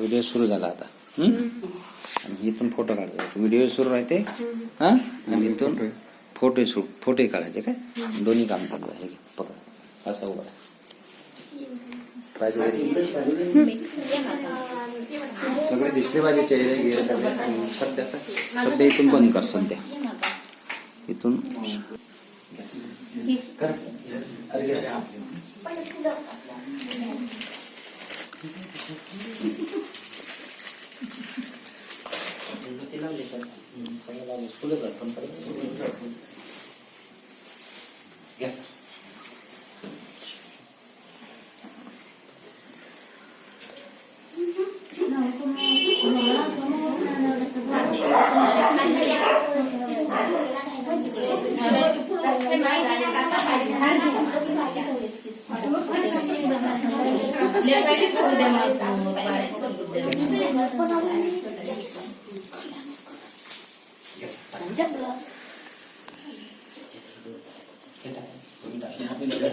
Video सुरू झाला आता. आणि इथून फोटो काढायचा. व्हिडिओ सुरू राहते. हा? आणि इथून फोटो सुरू फोटो काढायचे काय? दोन्ही काम करतो. हे पकड. असा उभा पाहिजे सगळे दिसले पाहिजे चेहरे सध्या सध्या इथून बंद कर सध्या. इथून कर अरे घे. Yes. वरचे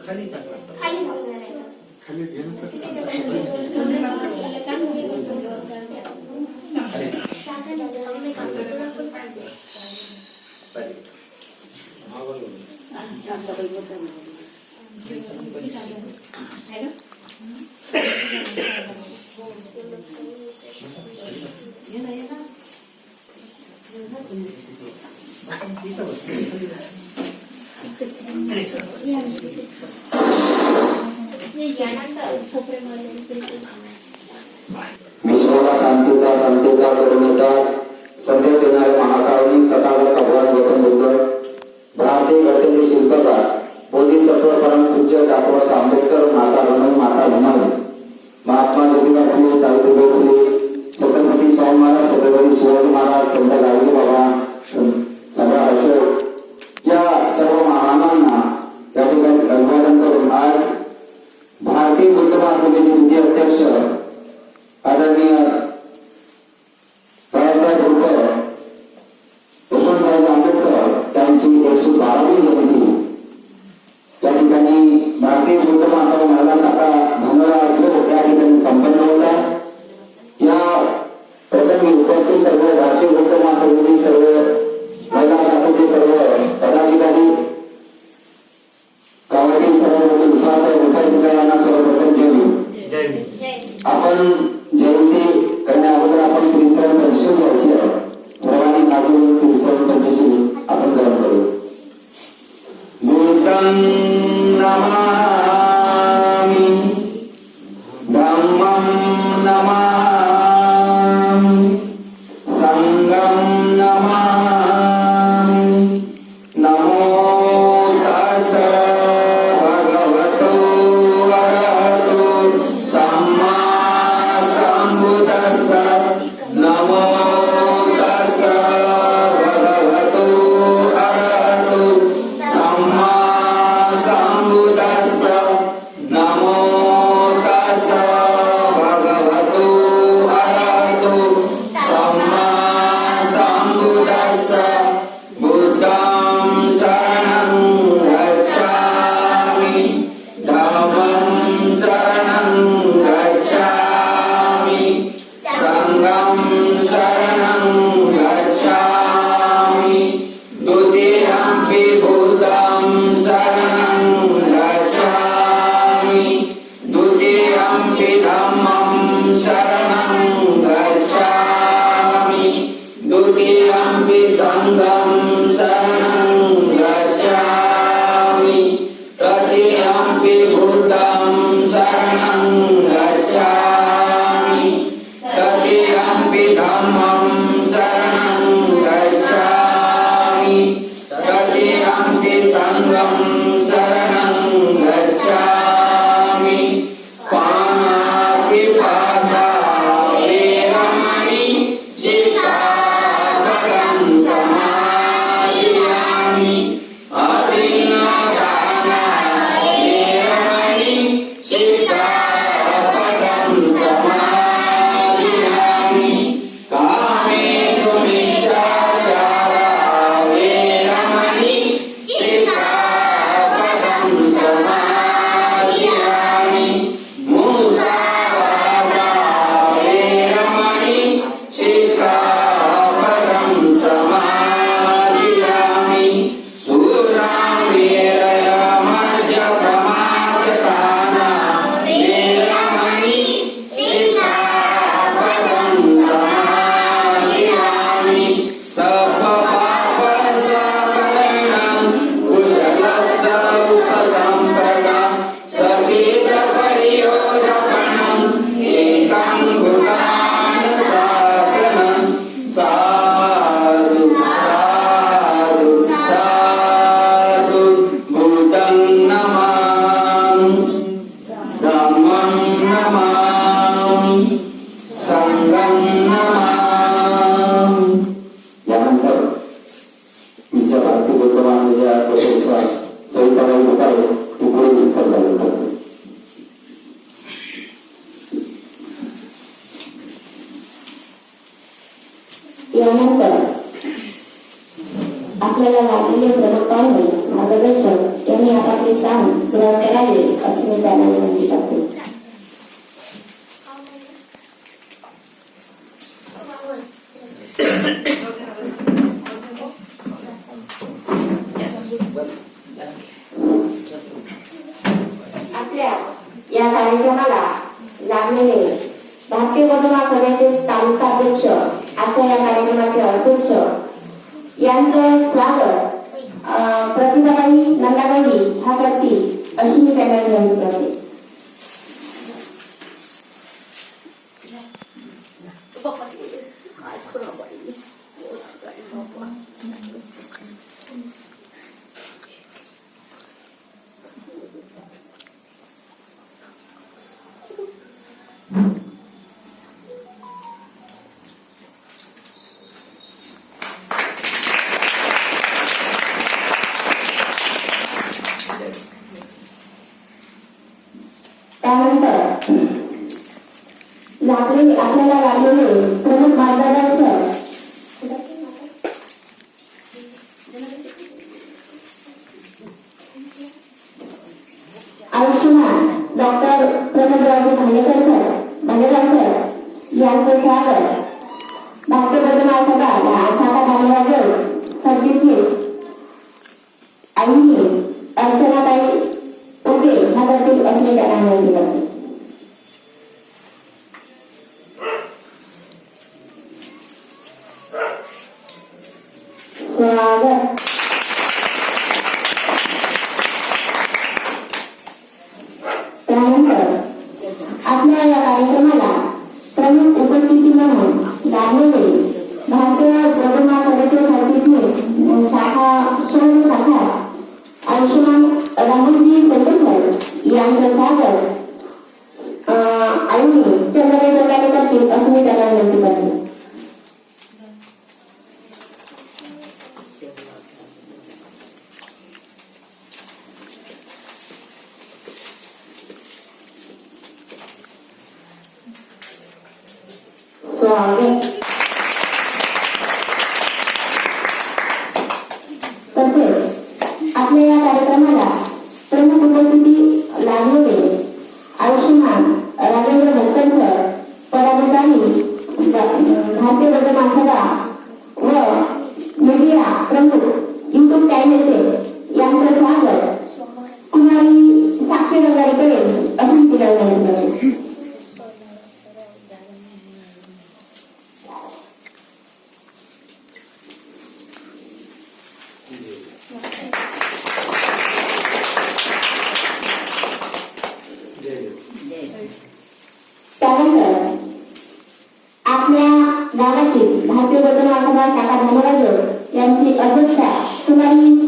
खाली टाकला खाली लावून नाही. विश्वाला शांतीचा शांतीचा करुणेचा संदेश देणारे महाकावनी तथागत भगवान गौतम बुद्ध भारतीय घटनेचे शिल्पकार बोधिसत्व परम पूज्य डॉक्टर आंबेडकर माता रमण माता रमण. Santo Señor. usar. कार्यक्रमाला लाभलेले भारतीय वधुमा सभेचे तालुका अध्यक्ष आजच्या या कार्यक्रमाचे अध्यक्ष यांचं स्वागत. यांचे स्वागत. भारतीय बदना सभा या शाखा कार्यालयाचे सरचिटणीस जागतिक भारतीय घटना सभा शाखा धर्मराज यांचे अध्यक्ष कुमारी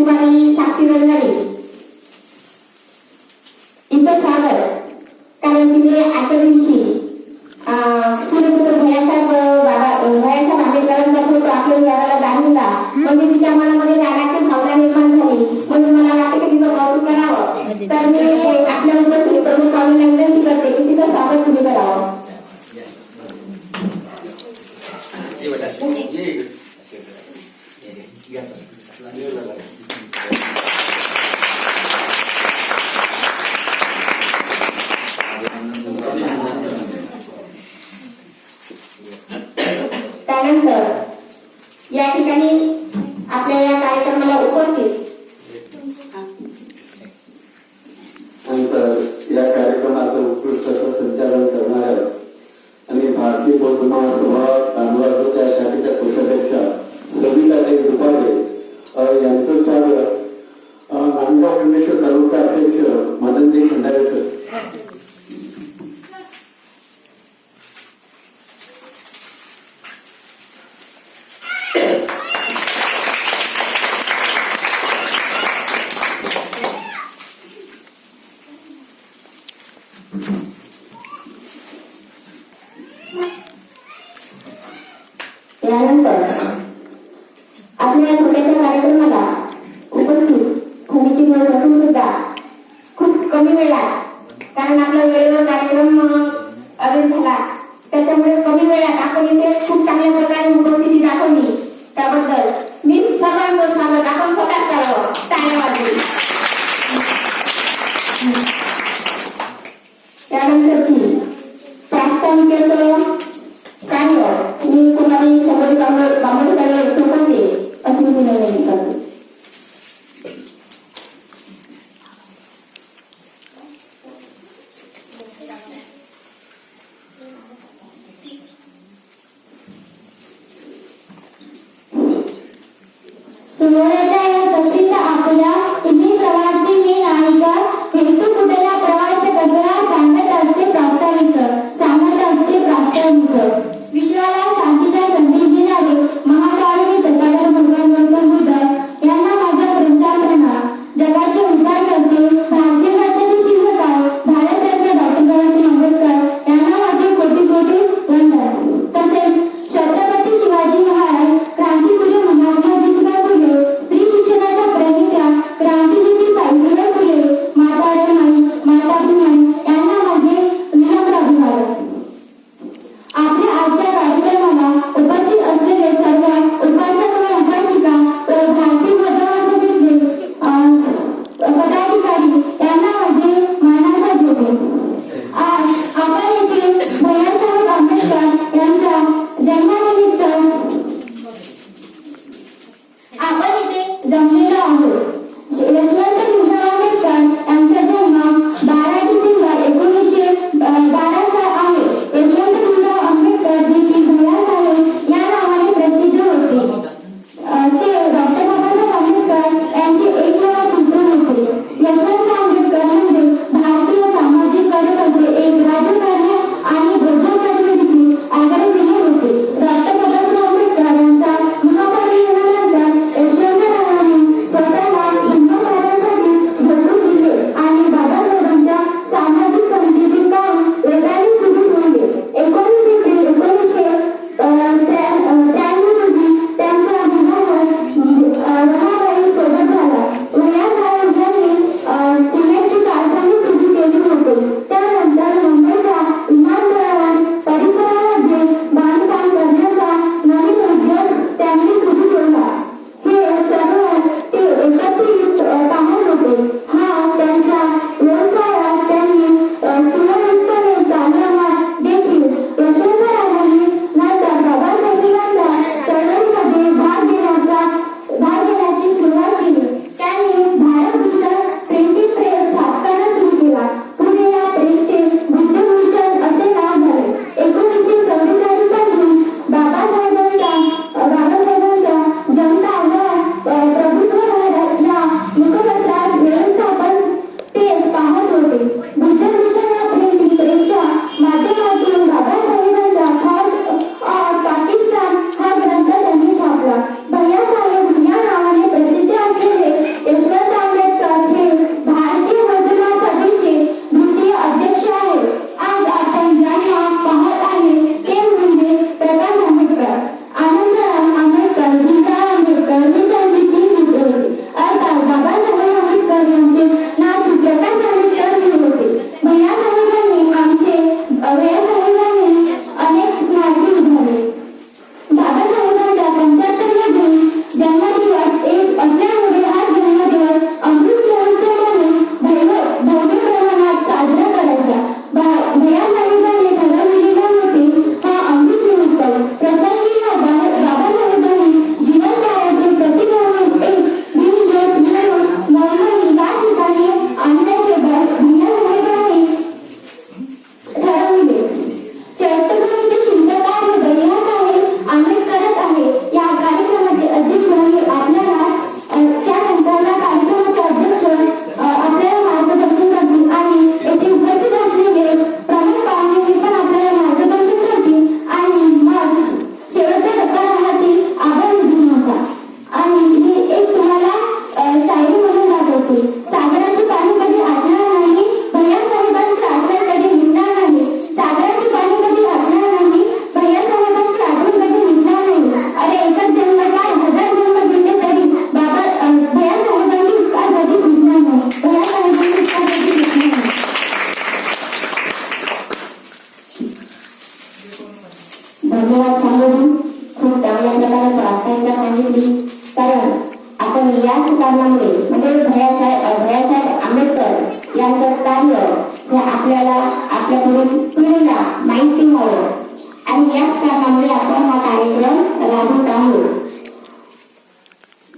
কুমারী সাক্ষী রঞ্জানী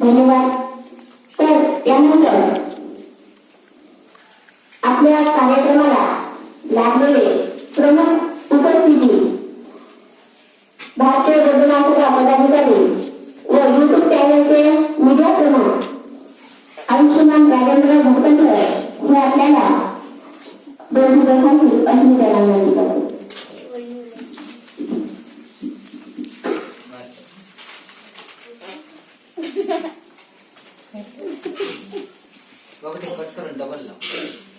And.